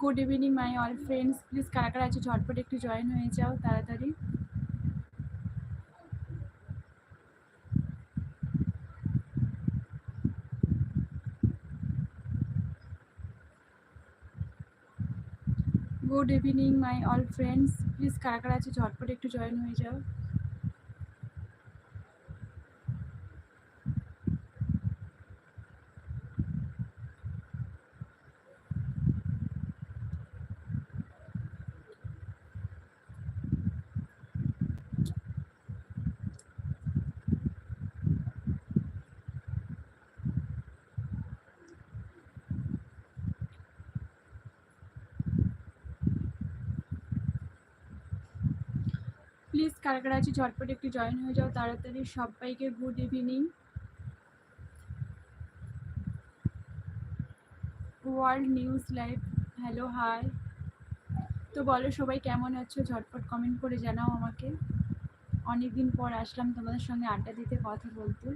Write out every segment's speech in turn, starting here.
Good evening, my all friends. Please কারা কারা আছে ঝটপট একটু জয়েন হয়ে যাও তাড়াতাড়ি। Good evening, my all friends. Please কারা কারা আছে ঝটপট একটু জয়েন হয়ে যাও প্লিজ কারা কারা আছে ঝটপট একটু জয়েন হয়ে যাও, তাড়াতাড়ি সবাইকে good evening world news live hello hi তো বলো সবাই কেমন আছো? ঝটপট কমেন্ট করে জানাও আমাকে। অনেক দিন পর আসলাম তোমাদের সঙ্গে আড্ডা দিতে, কথা বলতে।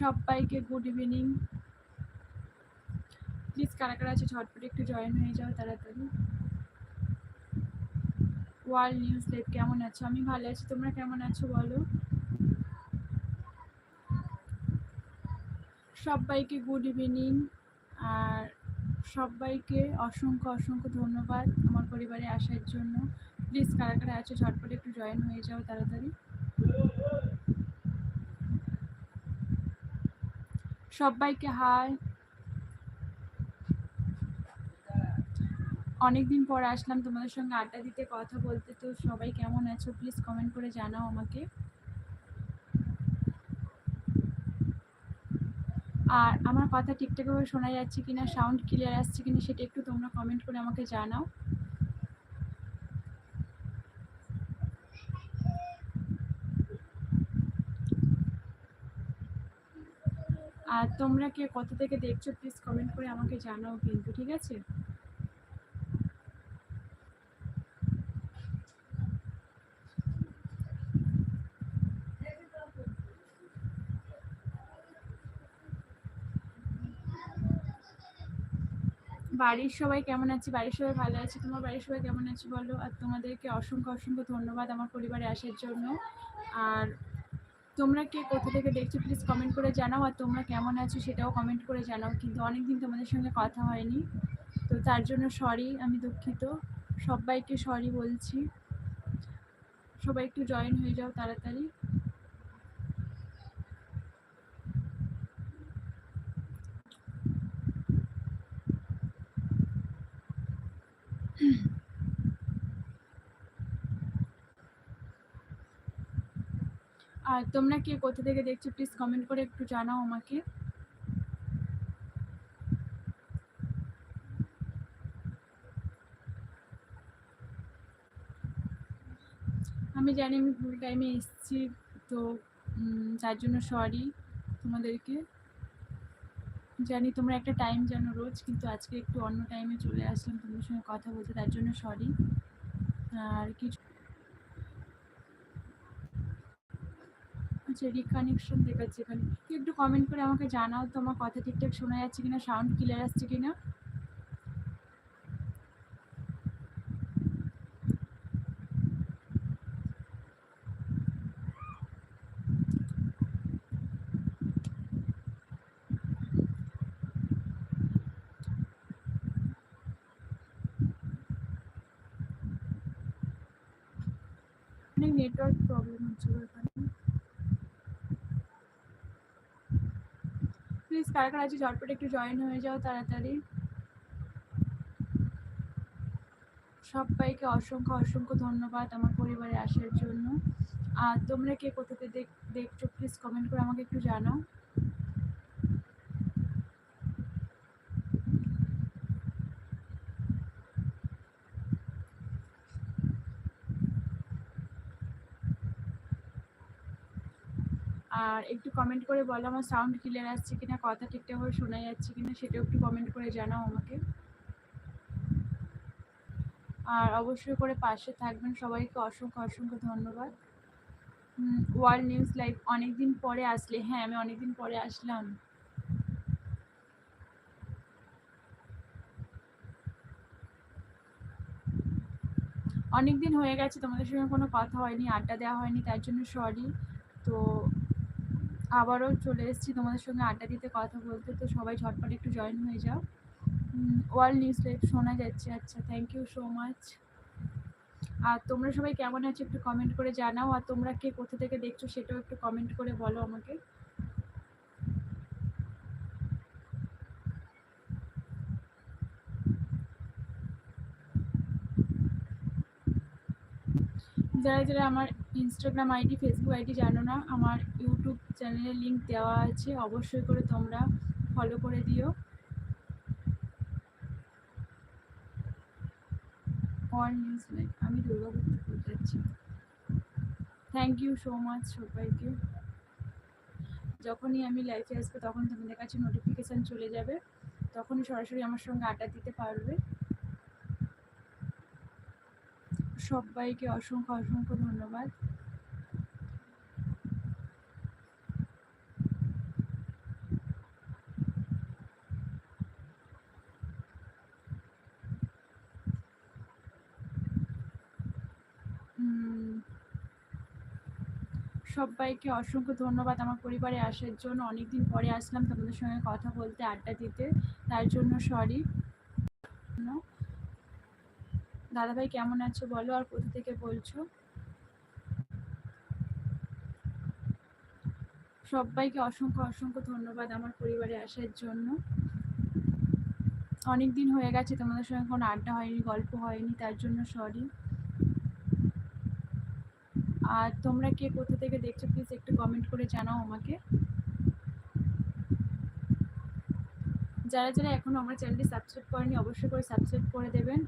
সবাইকে গুড ইভিনিং প্লিজ কারা কারা আছে ঝটপট একটু জয়েন হয়ে যাও, তাড়াতাড়ি। ওয়ার্ল্ড নিউজ লাইভ কেমন আছো? আমি ভালো আছি, তোমরা কেমন আছো বলো? সবাইকে গুড ইভিনিং আর সবাইকে অসংখ্য অসংখ্য ধন্যবাদ আমার পরিবারে আসার জন্য। প্লিজ কারা কারা আছো, ঝটপট একটু জয়েন হয়ে যাও তাড়াতাড়ি। সবাইকে হাই অনেকদিন পর আসলাম তোমাদের সঙ্গে আড্ডা দিতে, কথা বলতে। তো সবাই কেমন আছো? প্লিজ কমেন্ট করে জানাও আমাকে। আর আমার কথা ঠিকঠাকভাবে শোনা যাচ্ছে কিনা সাউন্ড ক্লিয়ার আসছে কিনা সেটা একটু তোমরা কমেন্ট করে আমাকে জানাও। আর তোমরা কে, কোথা থেকে দেখছ? প্লিজ কমেন্ট করে আমাকে জানাও কিন্তু, ঠিক আছে? বাড়ির সবাই কেমন আছে? বাড়ির সবাই ভালো আছে। তোমার বাড়ির সবাই কেমন আছে বলো? আর তোমাদেরকে অসংখ্য অসংখ্য ধন্যবাদ আমার পরিবারে আসার জন্য। আর তোমরা কে কোথা থেকে দেখছ প্লিজ কমেন্ট করে জানাও। আর তোমরা কেমন আছো সেটাও কমেন্ট করে জানাও। কিন্তু অনেকদিন তোমাদের সঙ্গে কথা হয়নি। তো তার জন্য সরি আমি দুঃখিত। সবাইকে সরি বলছি। সবাই একটু জয়েন হয়ে যাও তাড়াতাড়ি। আর তোমরা কে কোথা থেকে দেখছ প্লিজ কমেন্ট করে একটু জানাও আমাকে। আমি জানি আমি ভুল টাইমে এসেছি, তো তার জন্য সরি তোমাদেরকে। জানি তোমরা একটা টাইম জানো রোজ, কিন্তু আজকে একটু অন্য টাইমে চলে আসলাম তোমাদের সঙ্গে কথা বলতে, তার জন্য সরি আর কিছু আচ্ছা রিকানেকশন দেখাচ্ছে এখানে। একটু কমেন্ট করে আমাকে জানাও তোমার কথা ঠিকঠাক শোনা যাচ্ছে কিনা সাউন্ড ক্লিয়ার আসছে কিনা অনেক নেটওয়ার্ক প্রবলেম হচ্ছিল এখানে প্লিজ কারা কারা আছে, ঝটপট একটু জয়েন হয়ে যাও তাড়াতাড়ি। সবাইকে অসংখ্য অসংখ্য ধন্যবাদ আমার পরিবারে আসার জন্য। আর তোমরা কে কোথাতে দেখছ প্লিজ কমেন্ট করে আমাকে একটু জানাও। আর একটু কমেন্ট করে বলো, আমার সাউন্ড ক্লিয়ার আসছে কিনা, কথা ঠিকঠাকভাবে শোনা যাচ্ছে কিনা, সেটাও একটু কমেন্ট করে জানাও আমাকে। আর অবশ্যই করে পাশে থাকবেন, সবাইকে অসংখ্য অসংখ্য ধন্যবাদ। ওয়ার্ল্ড নিউজ লাইভ অনেকদিন পরে আসলে হ্যাঁ আমি অনেকদিন পরে আসলাম। অনেকদিন হয়ে গেছে, তোমাদের সঙ্গে কোনো কথা হয়নি, আড্ডা দেওয়া হয়নি, তার জন্য সরি তো আবারও চলে এসেছি তোমাদের সঙ্গে আড্ডা দিতে, কথা বলতে। তো সবাই ঝটপট একটু জয়েন হয়ে যাও। ওয়ার্ল্ড নিউজ লাইভ শোনা যাচ্ছে। আচ্ছা থ্যাংক ইউ সো মাচ আর তোমরা সবাই কেমন আছো একটু কমেন্ট করে জানাও। আর তোমরা কে কোথা থেকে দেখছ সেটাও একটু কমেন্ট করে বলো আমাকে। যারা যারা আমার ইনস্টাগ্রাম আইডি ফেসবুক আইডি জানো না, আমার ইউটিউব চ্যানেলের লিংক দেওয়া আছে, অবশ্যই করে তোমরা ফলো করে দিও। অল আমি দুর্গাপুর থেকে যাচ্ছি। থ্যাংক ইউ সো মাচ সবাইকে। যখনই আমি লাইফে আসব, তখন তোমাদের কাছে নোটিফিকেশান চলে যাবে। তখনই সরাসরি আমার সঙ্গে আড্ডা দিতে পারবে। সবাইকে অসংখ্য অসংখ্য ধন্যবাদ। সবাইকে অসংখ্য ধন্যবাদ আমার পরিবারে আসার জন্য। অনেকদিন পরে আসলাম তোমাদের সঙ্গে কথা বলতে, আড্ডা দিতে। তার জন্য সরি দাদাভাই কেমন আছো বলো আর কোথা থেকে বলছো? সবাইকে অসংখ্য অসংখ্য ধন্যবাদ আমার পরিবারে আসার জন্য। অনেক দিন হয়ে গেছে তোমাদের সঙ্গে কোনো আড্ডা হয়নি, গল্প হয়নি, তার জন্য সরি আর তোমরা কে কোথা থেকে দেখছ প্লিজ একটু কমেন্ট করে জানাও আমাকে। যারা যারা এখনও আমার চ্যানেলটি সাবস্ক্রাইব করেনি অবশ্যই করে সাবস্ক্রাইব করে দেবেন।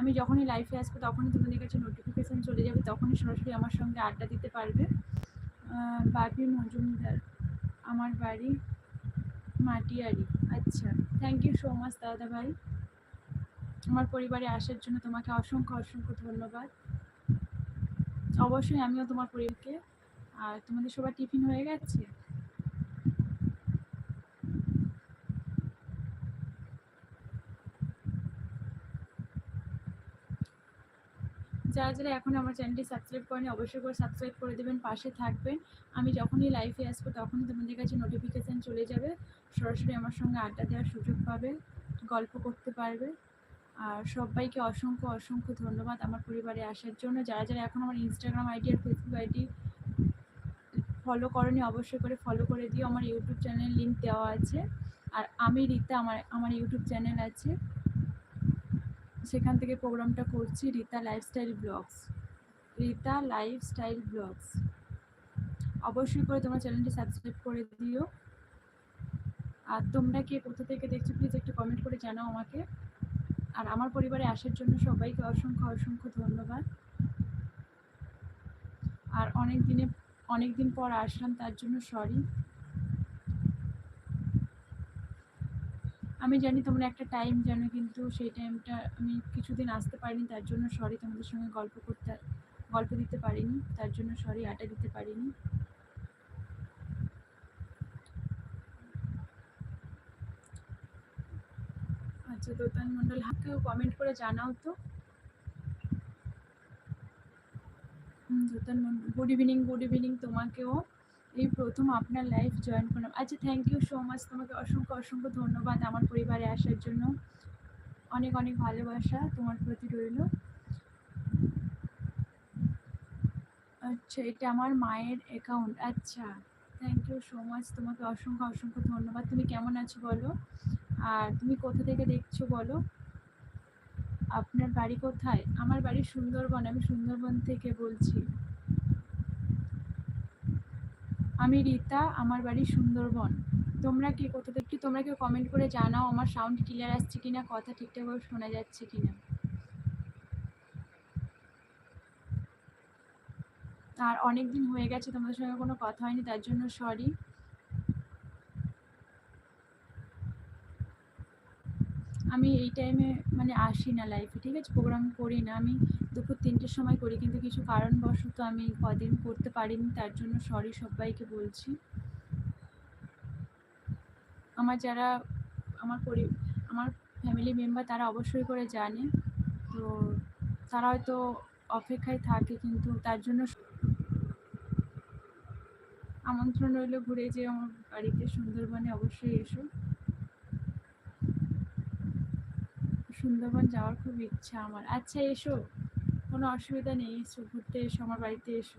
আমি যখনই লাইফে আসব, তখনই তোমাদের কাছে নোটিফিকেশান চলে যাবে, তখনই সরাসরি আমার সঙ্গে আড্ডা দিতে পারবে। বাপি মজুমদার, আমার বাড়ি মাটিয়ারি। আচ্ছা থ্যাংক ইউ সো মাচ দাদা ভাই। আমার পরিবারে আসার জন্য তোমাকে অসংখ্য অসংখ্য ধন্যবাদ। অবশ্যই আমিও তোমার পরিবারকে, আর তোমাদের সবার টিফিন হয়ে গেছে? যারা যারা এখন আমার চ্যানেলটি সাবস্ক্রাইব করেনি, অবশ্যই করে সাবস্ক্রাইব করে দেবেন, পাশে থাকবেন। আমি যখনই লাইভে আসব তখনই তোমাদের কাছে নোটিফিকেশান চলে যাবে। সরাসরি আমার সঙ্গে আড্ডা দেওয়ার সুযোগ পাবে, গল্প করতে পারবে। আর সবাইকে অসংখ্য অসংখ্য ধন্যবাদ আমার পরিবারে আসার জন্য। যারা যারা এখন আমার ইনস্টাগ্রাম আইডি আর ফেসবুক আইডি ফলো করেনি, অবশ্যই করে ফলো করে দিও। আমার ইউটিউব চ্যানেল লিঙ্ক দেওয়া আছে। আর আমি, রীতা, আমার আমার ইউটিউব চ্যানেল আছে। সেখান থেকে প্রোগ্রামটা করছি, Rita lifestyle blogs Rita lifestyle blogs অবশ্যই করে তোমার চ্যানেলটি সাবস্ক্রাইব করে দিও। আর তোমরা কে কোথা থেকে দেখছ প্লিজ একটু কমেন্ট করে জানাও আমাকে। আর আমার পরিবারে আসার জন্য সবাইকে অসংখ্য অসংখ্য ধন্যবাদ। আর অনেক দিনে, অনেক দিন পর আসলাম, তার জন্য সরি আমি জানি তোমরা একটা টাইম জানো, কিন্তু সেই টাইমটা আমি কিছুদিন আসতে পারিনি, তার জন্য সরি তোমাদের সঙ্গে গল্প করতে, গল্প দিতে পারিনি, তার জন্য সরি আটা দিতে পারিনি। আচ্ছা দোতান মন্ডল কেউ কমেন্ট করে জানাও তো। Dotan Mondal good evening good evening তোমাকেও। এই প্রথম আপনার লাইফ জয়েন করলাম। আচ্ছা থ্যাংক ইউ সো মাচ তোমাকে অসংখ্য অসংখ্য ধন্যবাদ আমার পরিবারে আসার জন্য। অনেক অনেক ভালোবাসা তোমার প্রতি রইল। আচ্ছা এটা আমার মায়ের অ্যাকাউন্ট আচ্ছা থ্যাংক ইউ সো মাচ তোমাকে অসংখ্য অসংখ্য ধন্যবাদ। তুমি কেমন আছো বলো? আর তুমি কোথা থেকে দেখছ বলো? আপনার বাড়ি কোথায়? আমার বাড়ি সুন্দরবন, আমি সুন্দরবন থেকে বলছি। আমি রীতা, আমার বাড়ি সুন্দরবন। তোমরা কি, কোথা থেকে, তোমরা কেউ কমেন্ট করে জানাও আমার সাউন্ড ক্লিয়ার আসছে কিনা, কথা ঠিকঠাকভাবে শোনা যাচ্ছে কিনা। আর অনেক দিন হয়ে গেছে, তোমাদের সঙ্গে কোনো কথা হয়নি, তার জন্য সরি আমি এই টাইমে মানে আসি না লাইফে ঠিক আছে? প্রোগ্রাম করি না আমি। দুপুর তিনটের সময় করি, কিন্তু কিছু কারণবশত আমি কদিন করতে পারিনি, তার জন্য সরি সবাইকে বলছি। আমার যারা, আমার পরি, আমার ফ্যামিলি মেম্বার তারা অবশ্যই করে জানে তো তারা হয়তো অপেক্ষায় থাকে, কিন্তু তার জন্য আমন্ত্রণ রইল ঘুরে যে আমার বাড়িতে সুন্দরবনে অবশ্যই এসো। সুন্দরবন যাওয়ার খুব ইচ্ছা আমার। আচ্ছা এসো। কোনো অসুবিধা নেই, এসো, ঘুরতে এসো, আমার বাড়িতে এসো।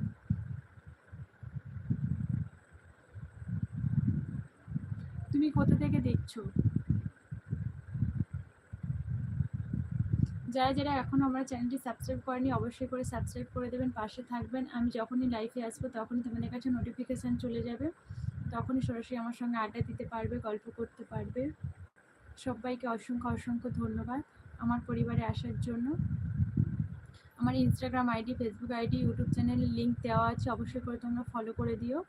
তুমি কোথা থেকে দেখছ? যারা যারা এখনও আমার চ্যানেলটি সাবস্ক্রাইব করেনি, অবশ্যই করে সাবস্ক্রাইব করে দেবেন, পাশে থাকবেন। আমি যখনই লাইভে আসব, তখনই তোমাদের কাছে নোটিফিকেশান চলে যাবে। তখনই সরাসরি আমার সঙ্গে আড্ডা দিতে পারবে, গল্প করতে পারবে। সবাইকে অসংখ্য অসংখ্য ধন্যবাদ আমার পরিবারে আসার জন্য। আমার Instagram ID Facebook ID YouTube চ্যানেলের লিঙ্ক দেওয়া আছে, অবশ্যই করে তোমরা ফলো করে দিও।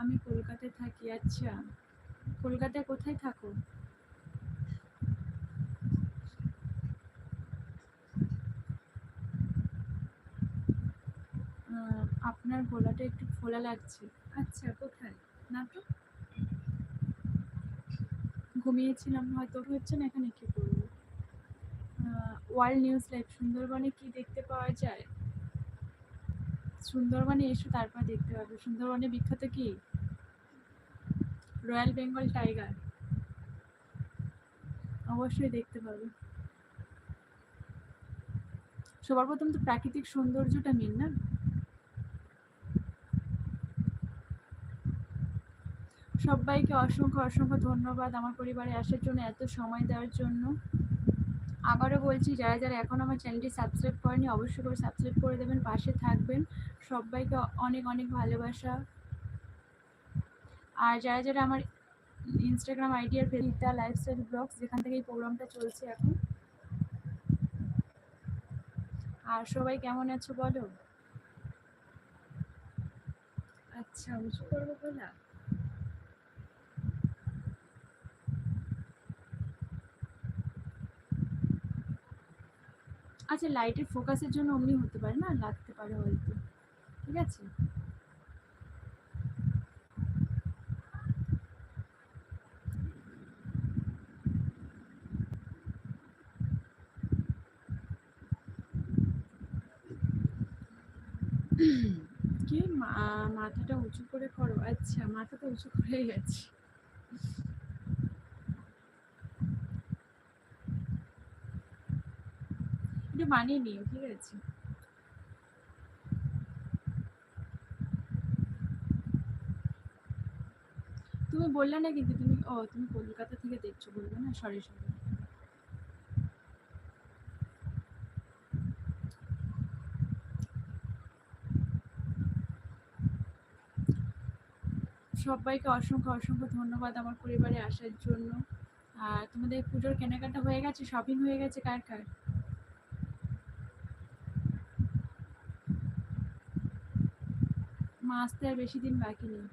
আমি কলকাতায় থাকি আচ্ছা। কলকাতায় কোথায় থাকো? আপনার গলাটা একটু ফোলা লাগছে। আচ্ছা কোথায়? না তো ঘুমিয়েছিলাম, হয়তো হচ্ছে না এখানে কি করব? ওয়ার্ল্ড নিউজ লাইভ, সুন্দরবনে কি দেখতে পাওয়া যায়? সুন্দরবনে এসো তারপর দেখতে পাবে। সুন্দরবনে বিখ্যাত কি? Royal Bengal tiger. অবশ্যই দেখতে পাবে। সবার প্রথম তো প্রাকৃতিক সৌন্দর্যটা মেন না? সবাইকে অসংখ্য অসংখ্য ধন্যবাদ আমার পরিবারে আসার জন্য, এত সময় দেওয়ার জন্য। আবারও বলছি, যারা যারা এখন আমার চ্যানেলটি সাবস্ক্রাইব করেনি, অবশ্যই করে সাবস্ক্রাইব করে দেবেন, পাশে থাকবেন। সবাইকে অনেক অনেক ভালোবাসা। আর যারা যারা আমার ইনস্টাগ্রাম আইডি আর ফেসবুকটা লাইফস্টাইল ব্লগস যেখান থেকে এই প্রোগ্রামটা চলছে এখন। আর সবাই কেমন আছো বলো? আচ্ছা উঁচু করব বলা? আচ্ছা লাইটের ফোকাসের জন্য অমনি হতে পারে না? লাগতে পারে হয়তো। ঠিক আছে? কি মাথাটা উঁচু করে করো? আচ্ছা মাথাটা উঁচু করে গেছে একটু মানিয়ে নিও, ঠিক আছে? তুমি বললে না কিন্তু তুমি, ও, তুমি কলকাতা থেকে দেখছ বলবে না? সরি সরি সবাইকে অসংখ্য অসংখ্য ধন্যবাদ আমার পরিবারে আসার জন্য। আর তোমাদের পুজোর কেনাকাটা হয়ে গেছে শপিং হয়ে গেছে, কার কার? মা আসতে আর বেশি দিন বাকি নেই।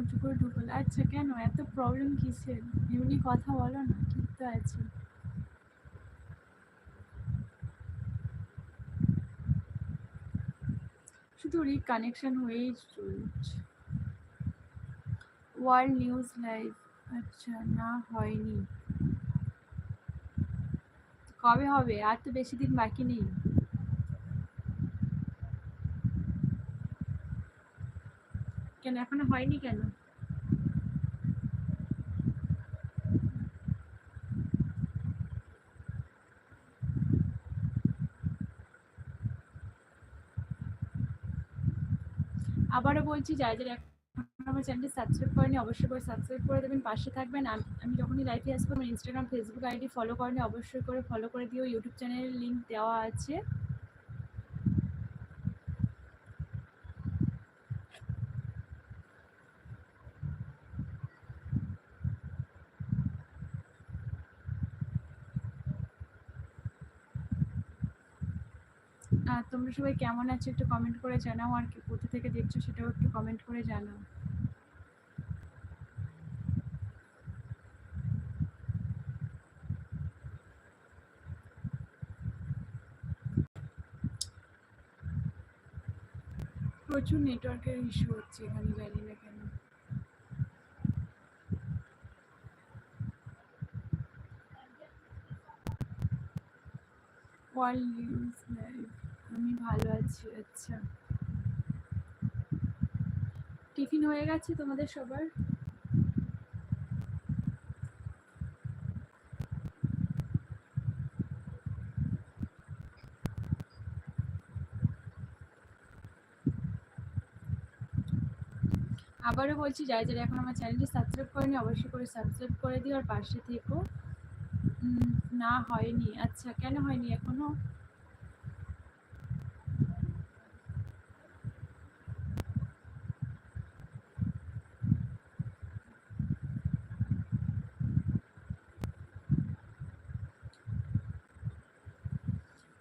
উঁচু করে ঢুকল। আচ্ছা কেন? এত প্রবলেম কিসের? এমনি কথা বলো না ঠিক তো আছে। শুধু রিকানেকশন হয়েই চলছে। ওয়ার্ল্ড নিউজ লাইভ আচ্ছা না হয়নি। কবে হবে? আর তো বেশি দিন বাকি নেই। কেন, এখনও হয়নি কেন? আবারও বলছি যারা যারা আমার চ্যানেলটি সাবস্ক্রাইব করেনি অবশ্যই করে সাবস্ক্রাইব করে দেবেন, পাশে থাকবেন। আমি যখনই লাইভে আসব, আমার ইনস্টাগ্রাম ফেসবুক আইডি ফলো করেনি অবশ্যই করে ফলো করে দিও। ইউটিউব চ্যানেলের লিঙ্ক দেওয়া আছে। তোমরা সবাই কেমন আছো একটু কমেন্ট করে জানাও, আর কি কোথা থেকে দেখছ সেটাও একটু কমেন্ট করে জানাও। প্রচুর নেটওয়ার্কের ইস্যু হচ্ছে এখানে জানি না কেন। আমি ভালো আছি আচ্ছা। টিফিন হয়ে গেছে তোমাদের সবার? আবারও বলছি, যারা যারা এখন আমার চ্যানেলটি সাবস্ক্রাইব করেনি, অবশ্যই করে সাবস্ক্রাইব করে দিও আর পাশে থেকো। না, হয়নি। আচ্ছা কেন হয়নি এখনও?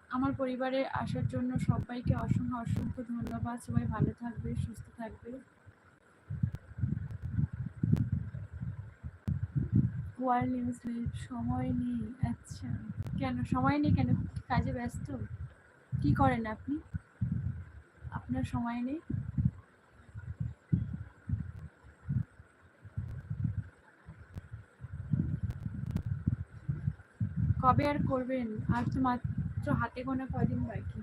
আমার পরিবারে আসার জন্য সবাইকে অসংখ্য অসংখ্য ধন্যবাদ। সবাই ভালো থাকবে, সুস্থ থাকবে। ওয়ার্ল্ড নিউজ সময় নেই। আচ্ছা কেন? সময় নেই কেন? কাজে ব্যস্ত? কি করেন আপনি? আপনার সময় নেই? কবে আর করবেন? আর তো মাত্র হাতে গোনা কদিন বাকি?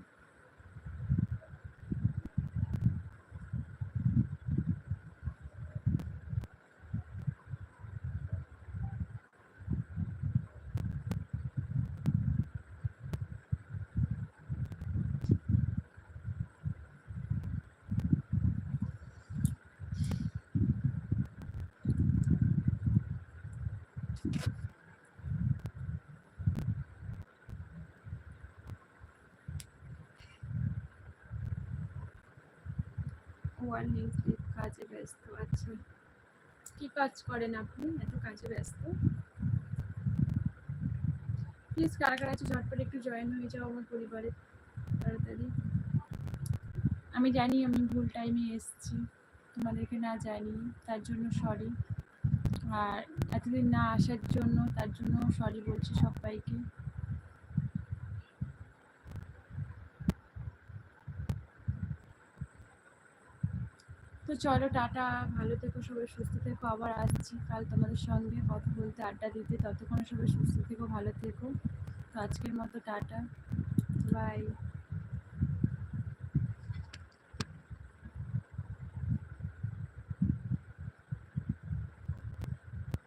ওয়ার্ল্ড নিউজ লাইভ কাজে ব্যস্ত আচ্ছা কি কাজ করেন আপনি? এত কাজে ব্যস্ত। প্লিজ কারা কারা আছে? ঝটপট একটু জয়েন হয়ে যাও আমার পরিবারে। তাড়াতাড়ি। আমি জানি আমি ভুল টাইমে এসেছি। তোমাদেরকে না জানি, তার জন্য সরি আর এতদিন না আসার জন্য, তার জন্য সরি বলছি সবাইকে। তো চলো, টাটা। ভালো থেকো, সবাই সুস্থ থেকো। আবার আসছি কাল তোমাদের সঙ্গে কথা বলতে, আড্ডা দিতে। ততক্ষণ সবাই সুস্থ থেকো, ভালো থেকো। তো আজকের মতো, টাটা। বাই।